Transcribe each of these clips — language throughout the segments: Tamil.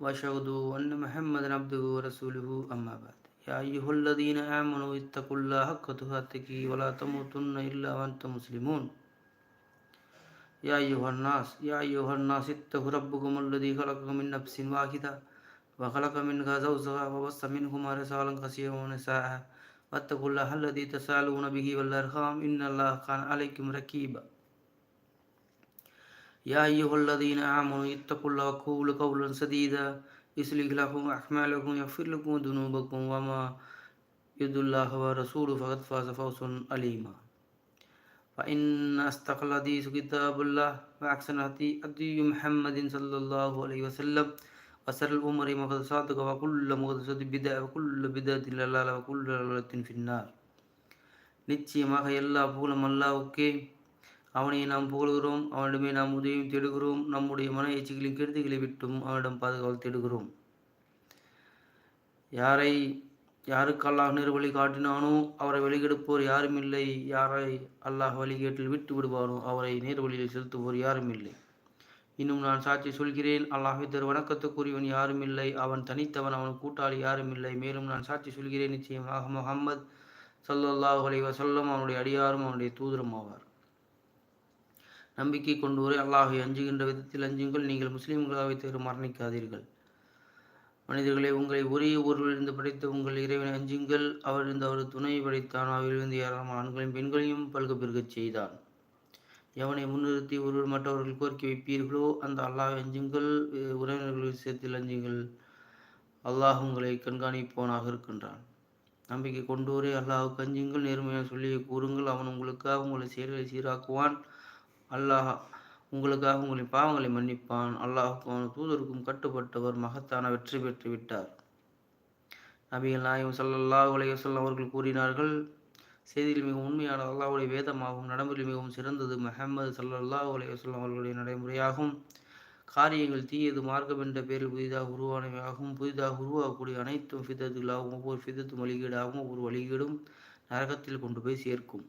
وأشهد أن محمدا عبده ورسوله أما بعد. يا أيها الذين آمنوا اتقوا الله حق تقاته ولا تموتن إلا وأنتم مسلمون. يا أيها الناس يا أيها الناس اتقوا ربكم الذي خلقكم من نفس واحدة وخلق منها زوجها وبث منهما رسالا كثيرا ونساء. واتقوا الله الذي تسألون به والأرحام إن الله كان عليكم رقيبا يا أيها الذين آمنوا اتقوا الله وقولوا قولا سديدا يصلح لكم أعمالكم يغفر لكم ذنوبكم وما يطع الله ورسوله فقد فاز فوزا عليما فإن أصدق الحديث كتاب الله وأحسن الهدي هدي محمد صلى الله عليه وسلم وشر الأمور محدثاتها وكل محدثة بدعة وكل بدعة ضلالة وكل ضلالة في النار நிச்சயமாக எல்லா புகழும் அல்லாவுக்கே அவனை நாம் புகழ்கிறோம் அவனிடமே நாம் உதவியும் தேடுகிறோம் நம்முடைய மன எச்சிகளின் கெடுதிகளை விட்டும் அவனிடம் பாதுகாவல் தேடுகிறோம். யாரை யாருக்கு அல்லாஹ் நேர் வழி காட்டினானோ அவரை வழிகெடுப்போர் யாரும் இல்லை. யாரை அல்லாஹ் வழிகேட்டில் விட்டு விடுவானோ அவரை நேர் வழியில் செலுத்துவோர் யாரும் இல்லை. இன்னும் நான் சாட்சி சொல்கிறேன் அல்லாஹை தர் வணக்கத்துக்குரியவன் யாரும் இல்லை. அவன் தனித்தவன் அவன் கூட்டாளி யாரும் இல்லை. மேலும் நான் சாட்சி சொல்கிறேன் நிச்சயமாக முகம்மது சல்லல்லாஹ் அலி வசல்லம் அவனுடைய அடியாரும் அவனுடைய தூதரும் ஆவார். நம்பிக்கை கொண்டு வரை அல்லாஹை அஞ்சுகின்ற விதத்தில் அஞ்சுங்கள். நீங்கள் முஸ்லீம்களாக தவிர மரணிக்காதீர்கள். மனிதர்களை உங்களை ஒரே ஊரிலிருந்து படைத்த உங்கள் இறைவனை அஞ்சுங்கள். அவர் இருந்து அவர் துணை படைத்தான். அவரிலிருந்து ஏராளமான ஆண்களையும் பெண்களையும் பல்க பெருகச் செய்தான். எவனை முன்னிறுத்தி ஒருவர் மற்றவர்கள் கோரிக்கை வைப்பீர்களோ அந்த அல்லாஹ் அஞ்சுங்கள். உறவினர்கள் விஷயத்தில் அஞ்சுங்கள். அல்லாஹ் உங்களை கண்காணிப்பவனாக இருக்கின்றான். நம்பிக்கை கொண்டோரே அல்லாஹுக்கு அஞ்சுங்கள். நேர்மையாக சொல்லி கூறுங்கள். அவன் உங்களுக்காக உங்களை செயல்களை சீராக்குவான். அல்லாஹ் உங்களுக்காக உங்களின் பாவங்களை மன்னிப்பான். அல்லாஹுக்கும் அவன் தூதருக்கும் கட்டுப்பட்டவர் மகத்தான வெற்றி பெற்று விட்டார். நபிகள் நாயம் சல்லல்லாஹ் அலையவசல்லம் அவர்கள் கூறினார்கள் செய்தியில் மிகவும் உண்மையான அல்லாஹுடைய வேதமாகும் நடைமுறையில் மிகவும் சிறந்தது மெஹம்மது சல்லல்லாஹ் அலையவசல்லம் அவர்களுடைய நடைமுறையாகும். காரியங்கள் தீயது மார்க்கம் என்ற பெயரில் புதிதாக உருவானவையாகவும் புதிதாக உருவாகக்கூடிய அனைத்தும் ஃபிதத்துகளாகவும் ஒவ்வொரு ஃபிதத்தும் வழிகீடாகவும் ஒவ்வொரு வழிகீடும் நரகத்தில் கொண்டு போய் சேர்க்கும்.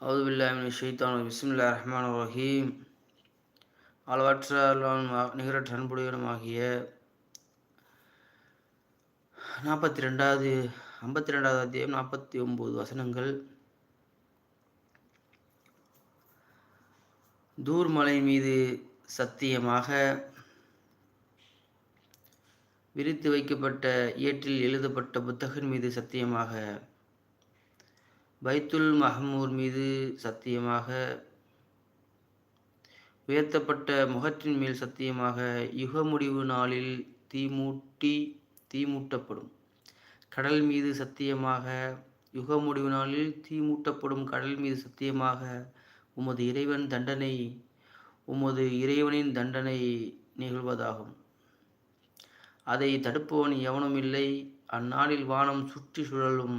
அவுது பில்லாமின் ஷெய்தான் பிஸ்மில்லா ரஹ்மான் ரஹீம் அளவற்ற நிகரற்ற அன்புடையனுமாகிய நாற்பத்தி ரெண்டாவது ஐம்பத்தி ரெண்டாவது அத்தியாயம் நாற்பத்தி ஒம்பது வசனங்கள். தூர்மலை மீது சத்தியமாக விரித்து வைக்கப்பட்ட ஏற்றில் எழுதப்பட்ட புத்தகன் மீது சத்தியமாக பைத்துல் மஹமூர் மீது சத்தியமாக உயர்த்தப்பட்ட முகற்றின் மேல் சத்தியமாக யுக முடிவு நாளில் தீமூட்டி தீமூட்டப்படும் கடல் மீது சத்தியமாக யுக முடிவு நாளில் தீமூட்டப்படும் கடல் மீது சத்தியமாக உமது இறைவன் தண்டனை உமது இறைவனின் தண்டனை நிகழ்வதாகும். அதை தடுப்பவன் எவனும் இல்லை அந்நாளில் வானம் சுற்றி சுழலும்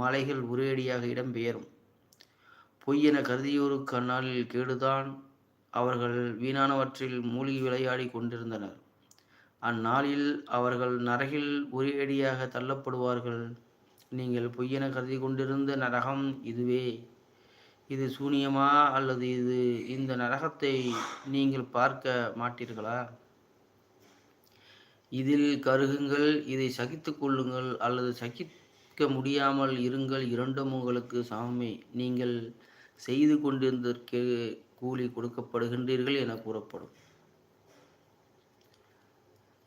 மலைகள் ஒரேடியாக இடம்பெயரும். பொய்யென கருதியோருக்கு அந்நாளில் கேடுதான். அவர்கள் வீணானவற்றில் மூழ்கி விளையாடி கொண்டிருந்தனர். அந்நாளில் அவர்கள் நரகில் ஒரேடியாக தள்ளப்படுவார்கள். நீங்கள் பொய்யென கருதி கொண்டிருந்த நரகம் இதுவே. இது சூனியமா அல்லது இது இந்த நரகத்தை நீங்கள் பார்க்க மாட்டீர்களா? இதில் கருகுங்கள் இதை சகித்து கொள்ளுங்கள் அல்லது முடியாமல் இருங்கள். இரண்டும் உங்களுக்கு சாமி நீங்கள் செய்து கொண்டிருந்ததற்கு கூலி கொடுக்கப்படுகின்றீர்கள் என கூறப்படும்.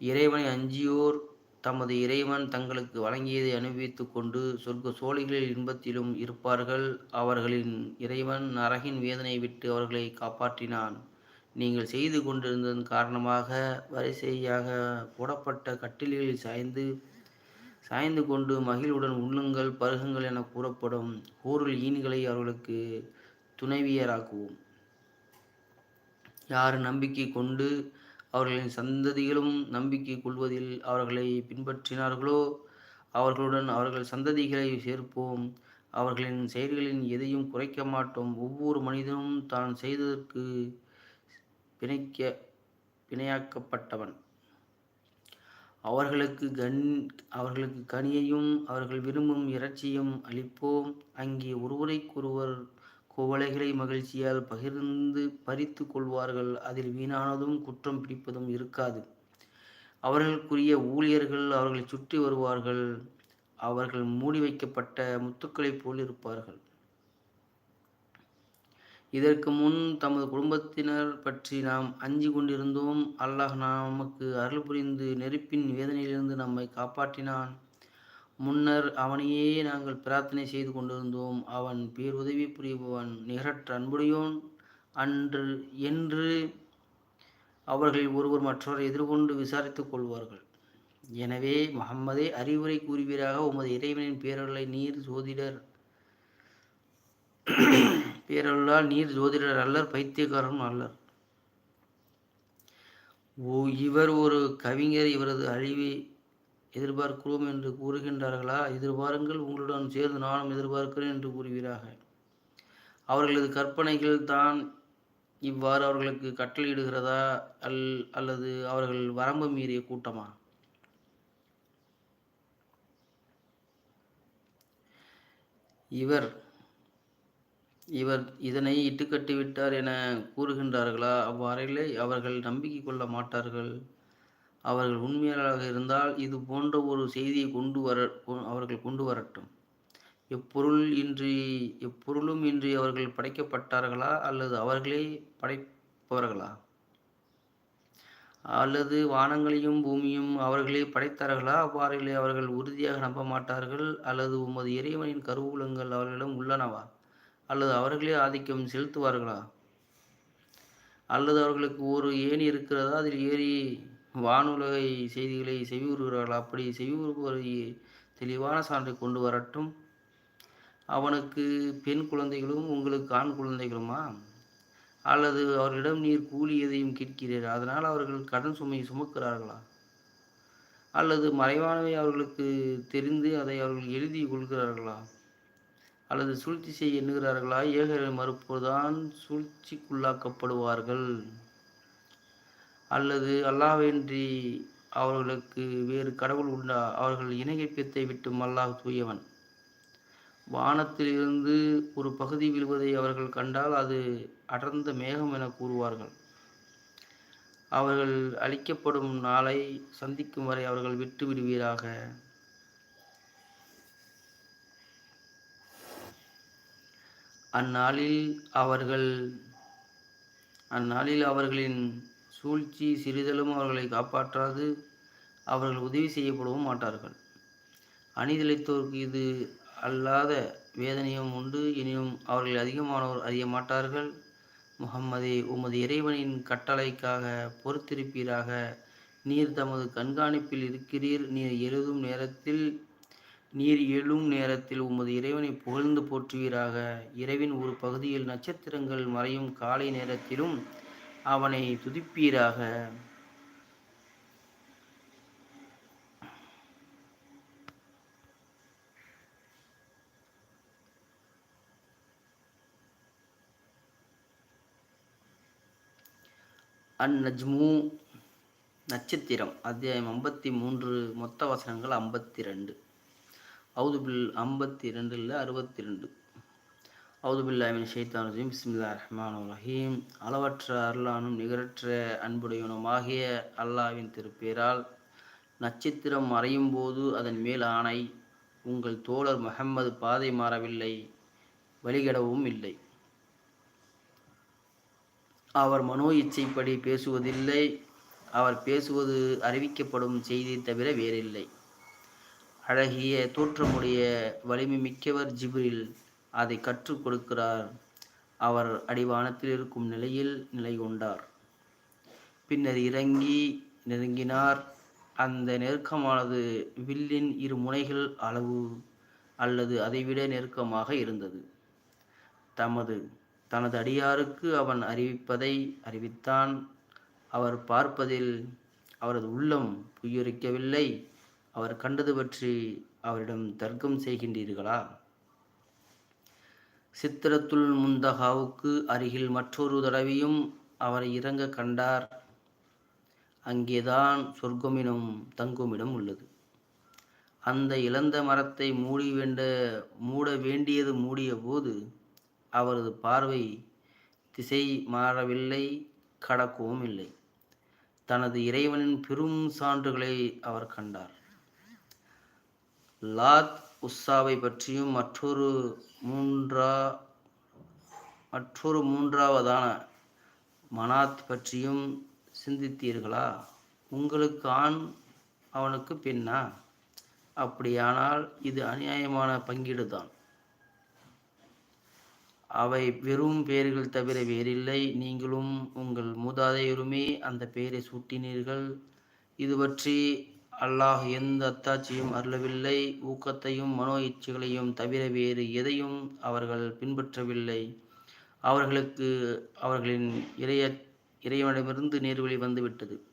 இறைவனை அஞ்சியோர் தமது இறைவன் தங்களுக்கு வழங்கியதை அனுபவித்துக் கொண்டு சொர்க்க சோழிகளில் இன்பத்திலும் இருப்பார்கள். அவர்களின் இறைவன் நரகின் வேதனை விட்டு அவர்களை காப்பாற்றினான். நீங்கள் செய்து கொண்டிருந்ததன் காரணமாக வரிசையாக போடப்பட்ட கட்டில்களில் சாய்ந்து சாய்ந்து கொண்டு மகிழ்வுடன் உண்ணுங்கள் பருகுங்கள் என கூறப்படும் ஊரில் ஈன்களை அவர்களுக்கு துணைவியராக்குவோம். யார் நம்பிக்கை கொண்டு அவர்களின் சந்ததிகளும் நம்பிக்கை கொள்வதில் அவர்களை பின்பற்றினார்களோ அவர்களுடன் அவர்கள் சந்ததிகளை சேர்ப்போம். அவர்களின் செயல்களின் எதையும் குறைக்க மாட்டோம். ஒவ்வொரு மனிதனும் தான் செய்ததற்கு பிணைக்க பிணையாக்கப்பட்டவன். அவர்களுக்கு கண் அவர்களுக்கு கனியையும் அவர்கள் விரும்பும் இறைச்சியும் அளிப்போம். அங்கே ஒருவரைக்கொருவர் குவளைகளை மகிழ்ச்சியால் பகிர்ந்து பறித்து கொள்வார்கள். அதில் வீணானதும் குற்றம் பிடிப்பதும் இருக்காது. அவர்களுக்குரிய ஊழியர்கள் அவர்களை சுற்றி வருவார்கள். அவர்கள் மூடி வைக்கப்பட்ட முத்துக்களைப் போல் இருப்பார்கள். இதற்கு முன் தமது குடும்பத்தினர் பற்றி நாம் அஞ்சி கொண்டிருந்தோம். அல்லாஹ் நமக்கு அருள் புரிந்து நெருப்பின் வேதனையிலிருந்து நம்மை காப்பாற்றினான். முன்னர் அவனையே நாங்கள் பிரார்த்தனை செய்து கொண்டிருந்தோம். அவன் பேருதவி புரிபவன் நிகரற்ற அன்புடையோன். அன்று என்று அவர்களில் ஒருவர் மற்றவரை எதிர்கொண்டு விசாரித்துக் கொள்வார்கள். எனவே முகம்மதே அறிவுரை கூறுவீராக. உமது இறைவனின் பேரர்களை நீர் சோதிடர். பேரல்லால் நீர் ஜோதிடர் அல்லர் பைத்தியக்காரன் அல்லர். ஓ இவர் ஒரு கவிஞர் இவரது அழிவை எதிர்பார்க்கிறோம் என்று கூறுகின்றார்களா? எதிர்பாருங்கள் உங்களுடன் சேர்ந்து நானும் எதிர்பார்க்கிறேன் என்று கூறுவீராக. அவர்களது கற்பனைகள் தான் இவ்வாறு அவர்களுக்கு கட்டளையிடுகிறதா? அல் அல்லது அவர்கள் வரம்பு மீறிய கூட்டமா? இவர் இவர் இதனை இட்டுக்கட்டி விட்டார் என கூறுகின்றார்களா? அவ்வாறில்லை அவர்கள் நம்பிக்கை கொள்ள மாட்டார்கள். அவர்கள் உண்மையாளராக இருந்தால் இது போன்ற ஒரு செய்தியை கொண்டு வர அவர்கள் கொண்டு வரட்டும். எப்பொருள் இன்றி எப்பொருளும் இன்றி அவர்கள் படைக்கப்பட்டார்களா? அல்லது அவர்களே படைப்பவர்களா? அல்லது வானங்களையும் பூமியும் அவர்களே படைத்தார்களா? அவ்வாறுகளே அவர்கள் உறுதியாக நம்ப மாட்டார்கள். அல்லது உமது இறைவனின் கருவூலங்கள் அவர்களிடம் உள்ளனவா? அல்லது அவர்களே ஆதிக்கம் செலுத்துவார்களா? அல்லது அவர்களுக்கு ஒரு ஏணி இருக்கிறதா? அதில் ஏறி வானுலகை செய்திகளை செவியுறுகிறார்கள்? அப்படி செவியுறுபவரை தெளிவான சான்றை கொண்டு வரட்டும். அவனுக்கு பெண் குழந்தைகளும் உங்களுக்கு ஆண் குழந்தைகளுமா? அல்லது அவர்களிடம் நீர் கூலி எதையும் கேட்கிறீர் அதனால் அவர்கள் கடன் சுமையை சுமக்கிறார்களா? அல்லது மறைவானவை அவர்களுக்கு தெரிந்து அதை அவர்கள் எழுதி கொள்கிறார்களா? அல்லது சூழ்ச்சி செய்ய எண்ணுகிறார்களா? ஏக மறுப்பதுதான் சூழ்ச்சிக்குள்ளாக்கப்படுவார்கள். அல்லது அல்லாவின்றி அவர்களுக்கு வேறு கடவுள் உண்டா? அவர்கள் இணையப்பியத்தை விட்டும் அல்லாஹ் தூயவன். வானத்திலிருந்து ஒரு பகுதி விழுவதை அவர்கள் கண்டால் அது அடர்ந்த மேகம் என கூறுவார்கள். அவர்கள் அழிக்கப்படும் நாளை சந்திக்கும் வரை அவர்கள் விட்டு விடுவீராக அந்நாளில் அவர்கள் அந்நாளில் அவர்களின் சூழ்ச்சி சிறிதளும் அவர்களை காப்பாற்றாது. அவர்கள் உதவி செய்யப்படவும் மாட்டார்கள். அணிதளித்தோருக்கு இது அல்லாத வேதனையும் உண்டு. எனினும் அவர்கள் அதிகமானோர் அறிய மாட்டார்கள். முகம்மதே உமது இறைவனின் கட்டளைக்காக பொறுத்திருப்பீராக. நீர் தமது கண்காணிப்பில் இருக்கிறீர். நீர் எழுதும் நேரத்தில் நீர் எழும் நேரத்தில் உமது இறைவனை புகழ்ந்து போற்றுவீராக. இரவின் ஒரு பகுதியில் நட்சத்திரங்கள் மறையும் காலை நேரத்திலும் அவனை துதிப்பீராக. அந்நஜ்மு நட்சத்திரம் அத்தியாயம் ஐம்பத்தி மூன்று மொத்த வசனங்கள் ஐம்பத்தி ரெண்டு. அவுதுபில் ஐம்பத்தி ரெண்டில் அறுபத்தி ரெண்டு அவுதுபில்லாமின் ஷைத்தான் ரஜீம் பிஸ்மில்லா ரஹ்மான் ரஹீம் அளவற்ற அருளானும் நிகரற்ற அன்புடையவனுமாகிய அல்லாவின் திருப்பேரால் நட்சத்திரம் மறையும் போது அதன் மேல் ஆணை உங்கள் தோழர் முகம்மது பாதை மாறவில்லை வழிகடவும் இல்லை. அவர் மனோ இச்சைப்படி பேசுவதில்லை அவர் பேசுவது அறிவிக்கப்படும் செய்தி தவிர வேறில்லை. அழகிய தோற்றமுடைய வலிமை மிக்கவர் ஜிப்ரில் அதை கற்றுக் கொடுக்கிறார். அவர் அடிவானத்தில் இருக்கும் நிலையில் நிலை கொண்டார். பின்னர் இறங்கி நெருங்கினார். அந்த நெருக்கமானது வில்லின் இரு முனைகள் அளவு அல்லது அதைவிட நெருக்கமாக இருந்தது. தமது தனது அடியாருக்கு அவன் அறிவிப்பதை அறிவித்தான். அவர் பார்ப்பதில் அவரது உள்ளம் புய்யுரைக்கவில்லை அவர் கண்டது பற்றி அவரிடம் தர்க்கம் செய்கின்றீர்களா? சித்திரத்துல் முந்தகாவுக்கு அருகில் மற்றொரு தடவையும் அவரை இறங்க கண்டார். அங்கேதான் சொர்க்கமிடம் தங்குமிடம் உள்ளது. அந்த இழந்த மரத்தை மூடி வேண்ட மூட வேண்டியது மூடிய போது அவரது பார்வை திசை மாறவில்லை கடக்கவும் இல்லை. தனது இறைவனின் பெரும் சான்றுகளை அவர் கண்டார். லாத் உஸ்ஸாவை பற்றியும் மற்றொரு மூன்றா மற்றொரு மூன்றாவதான மனாத் பற்றியும் சிந்தித்தீர்களா? உங்களுக்கு ஆண் அவனுக்கு பெண்ணா? அப்படியானால் இது அநியாயமான பங்கீடு தான் அவை வெறும் பெயர்கள் தவிர வேறில்லை. நீங்களும் உங்கள் மூதாதையருமே அந்த பெயரை சூட்டினீர்கள். இது பற்றி அல்லாஹ் எந்த அத்தாட்சியும் அருளவில்லை ஊக்கத்தையும் மனோ இச்சைகளையும் தவிர வேறு எதையும் அவர்கள் பின்பற்றவில்லை. அவர்களுக்கு அவர்களின் இறைய இறைவனிடமிருந்து நேர்வழி வந்துவிட்டது.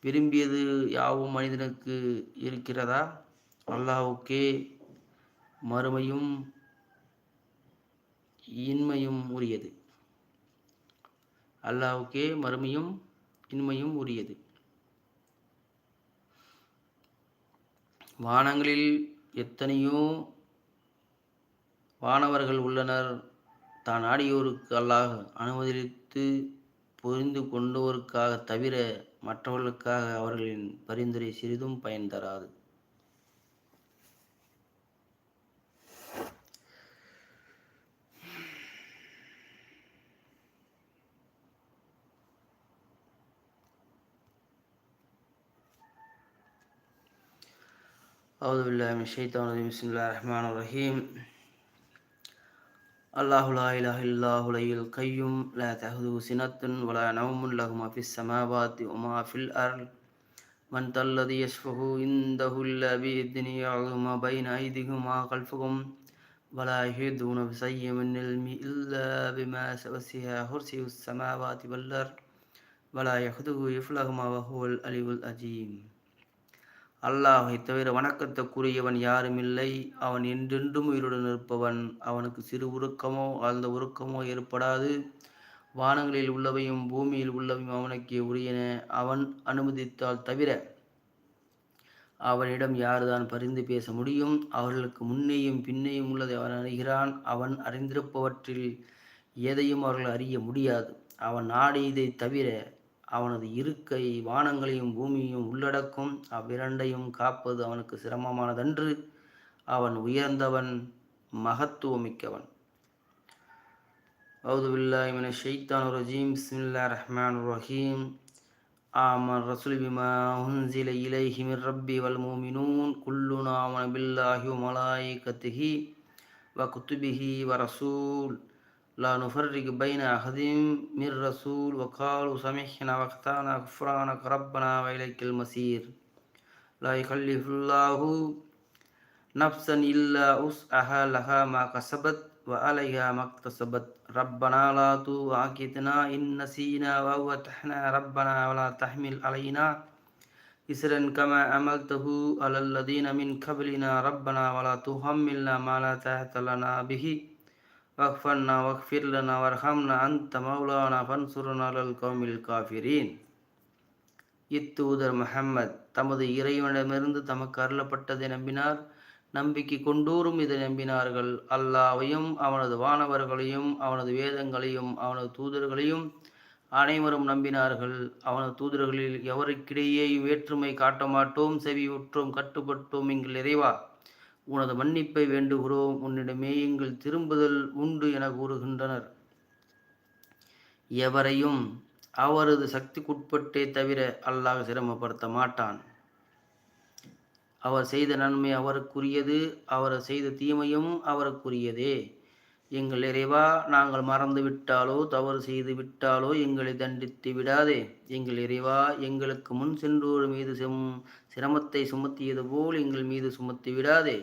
விரும்பியது யாவும் மனிதனுக்கு இருக்கிறதா? அல்லாஹுக்கே மறுமையும் இன்மையும் உரியது. அல்லாஹுக்கே மறுமையும் இன்மையும் உரியது. வானங்களில் எத்தனையோ வானவர்கள் உள்ளனர். தான் ஆடியோருக்கு அல்லாஹ் அனுமதித்து புரிந்து கொண்டோருக்காக தவிர மற்றவர்களுக்காக அவர்களின் பரிந்துரை சிறிதும் பயன் தராது. أعوذ بالله من الشيطان الرجيم. بسم الله الرحمن الرحيم. الله لا إله إلا هو الحي القيوم. لا تأخذه سنة ولا نوم له ما في السماوات وما في الأرض. من ذا الذي يشفه عنده إلا بإذنه يعلم ما بين أيديهم وما خلفهم. ولا يحيطون بشيء من علمه إلا بما وسع كرسيه السماوات والأرض. ولا يحده يفلهما وهو العلي العظيم. அல்லாஹை தவிர வணக்கத்துக்குரியவன் யாருமில்லை. அவன் என்றென்றும் உயிருடன் இருப்பவன். அவனுக்கு சிறு உருக்கமோ ஆழ்ந்த உருக்கமோ ஏற்படாது. வானங்களில் உள்ளவையும் பூமியில் உள்ளவையும் அவனுக்கு உரியன. அவன் அனுமதித்தால் தவிர அவனிடம் யாருதான் பரிந்து பேச முடியும்? அவர்களுக்கு முன்னேயும் பின்னேயும் உள்ளதை அவன் அறிகிறான். அவன் அறிந்திருப்பவற்றில் எதையும் அவர்கள் அறிய முடியாது. அவன் நாடியதை தவிர அவனது இருக்கை வானங்களையும் பூமியையும் உள்ளடக்கும் அவ்விரண்டையும் காப்பது அவனுக்கு சிரமமானதன்று அவன் உயர்ந்தவன் மகத்துவமிக்கவன் أعوذ بالله من الشيطان الرجيم بسم الله الرحمن الرحيم آمن الرسول بما أنزل إليه من ربي والمؤمنون كلنا آمن بالله وملائكته وكتبه ورسول لا نفرق بين أحد من رسول وقالوا سمعنا واختانا غفرانك ربنا وإليك المصير. لا يكلف الله نفسا إلا وسعها لها ما كسبت وعليها ما اكتسبت. ربنا لا تؤاخذنا إن نسينا أو ربنا ولا تحمل علينا إسرا كما عملته على الذين من قبلنا. ربنا ولا تحملنا ما لا طاقة لنا به. வஹ்ஃபன்னா வஹ்ஃபிர்லனா வர்ஹம்னா அந்த மௌலானா ஃபன்சுருனா அலல் கௌமில் காஃபிரீன். இத்தூதர் மஹம்மத் தமது இறைவனிடமிருந்து தமக்கு அருளப்பட்டதை நம்பினார். நம்பிக்கை கொண்டோரும் இதை நம்பினார்கள். அல்லாவையும் அவனது வானவர்களையும் அவனது வேதங்களையும் அவனது தூதர்களையும் அனைவரும் நம்பினார்கள். அவனது தூதர்களில் எவருக்கிடையே வேற்றுமை காட்ட மாட்டோம் செவி உற்றோம் கட்டுப்பட்டோம் எங்கள் இறைவா. உனது மன்னிப்பை வேண்டுகிறோம். உன்னிடமே எங்கள் திரும்புதல் உண்டு என கூறுகின்றனர். எவரையும் அவரது சக்திக்குட்பட்டே தவிர அல்லாஹ் சிரமப்படுத்த மாட்டான். அவர் செய்த நன்மை அவருக்குரியது அவர் செய்த தீமையும் அவருக்குரியதே. எங்கள் இறைவா நாங்கள் மறந்து விட்டாலோ தவறு செய்து விட்டாலோ எங்களை தண்டித்து விடாதே. எங்கள் இறைவா எங்களுக்கு முன் சென்றோர் மீது செம் சிரமத்தை சுமத்தியது போல் எங்கள் மீது சுமத்தி விடாதே.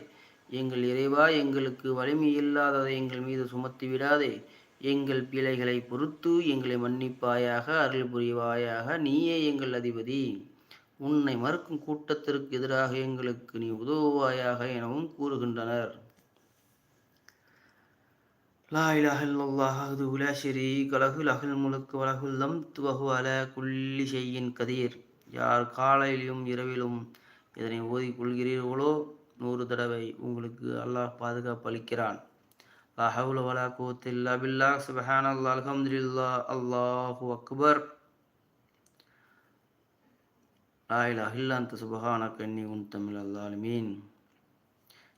எங்கள் இறைவா எங்களுக்கு வலிமை இல்லாததை எங்கள் மீது சுமத்தி விடாதே. எங்கள் பிழைகளை பொறுத்து எங்களை மன்னிப்பாயாக அருள் புரிவாயாக நீயே எங்கள் அதிபதி. உன்னை மறுக்கும் கூட்டத்திற்கு எதிராக எங்களுக்கு நீ உதவுவாயாக எனவும் கூறுகின்றனர். லா இலாஹ உலாஷரி கலகுல் அகல் முழுக்கு லஹு லஹுல் வலகுல் லம் அல குல்லி செய்யின் கதிர். யார் காலையிலும் இரவிலும் இதனை ஓதிக்கொள்கிறீர்களோ நூறு தடவை உங்களுக்கு அல்லாஹ் பாதுகாப்பு அளிக்கிறான் லா ஹவுல வலா குவத்த இல்லா அல்லாஹு அக்பர். லா இலாஹ இல்லா அன்த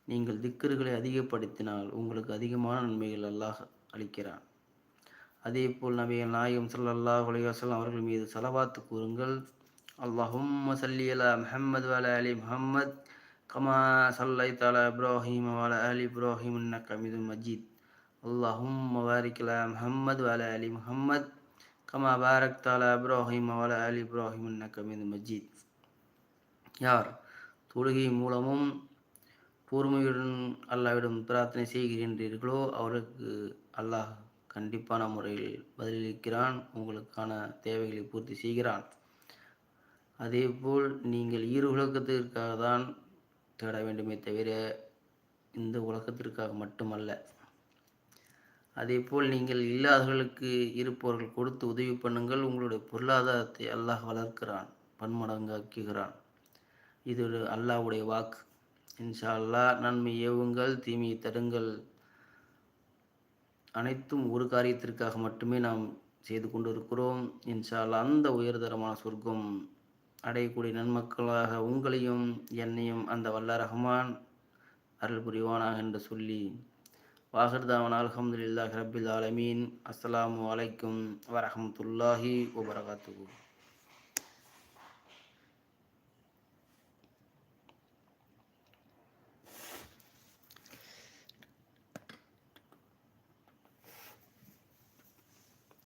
நீங்கள் திக்கர்களை அதிகப்படுத்தினால் உங்களுக்கு அதிகமான நன்மைகள் அல்லாஹ் அளிக்கிறான். அதே போல் நபிகள் நாயகம் சல்லாஹ் அலைஹி அவர்கள் மீது சலவாத்து கூறுங்கள். அல்லாஹும் சல்லி அலா முஹம்மது வல அலி முஹம்மத். கமா சல்லைத் அலா இப்ராஹிம் வல அலி இப்ராஹிம் இன்னக ஹமீதும் மஜீத் அல்லாஹும் பாரிக் அலா முஹம்மது வல அலி முகம்மத் கமா பாரக்த அலா இப்ராஹிம் வல அலி இப்ராஹிம் இன்னக ஹமீதும் மஜீத் யார் தொழுகை மூலமும் பூர்மையுடன் அல்லாவிடம் பிரார்த்தனை செய்கின்றீர்களோ அவருக்கு அல்லாஹ் கண்டிப்பான முறையில் பதிலளிக்கிறான் உங்களுக்கான தேவைகளை பூர்த்தி செய்கிறான். அதேபோல் நீங்கள் ஈரு உலகத்திற்காக தான் தேட வேண்டுமே தவிர இந்த உலகத்திற்காக மட்டுமல்ல. அதேபோல் நீங்கள் இல்லாதவர்களுக்கு இருப்பவர்கள் கொடுத்து உதவி பண்ணுங்கள். உங்களுடைய பொருளாதாரத்தை அல்லாஹ் வளர்க்கிறான் பன்மடங்காக்குகிறான். இது ஒரு அல்லாஹ்வுடைய வாக்கு. இன்ஷா அல்லாஹ் நன்மை ஏவுங்கள் தீமையை தடுங்கள். அனைத்தும் ஒரு காரியத்திற்காக மட்டுமே நாம் செய்து கொண்டிருக்கிறோம். இன்ஷா அல்லா அந்த உயர்தரமான சொர்க்கம் அடையக்கூடிய நன்மக்களாக உங்களையும் என்னையும் அந்த வல்ல ரஹ்மான் அருள் புரிவானாக என்று சொல்லி வாகர்தாவன் அலமதுல்லாஹ் ரபில் ஆலமீன். அஸ்லாம் அலைக்கும் வரமத்துல்லாஹி வபரகாத்துஹு.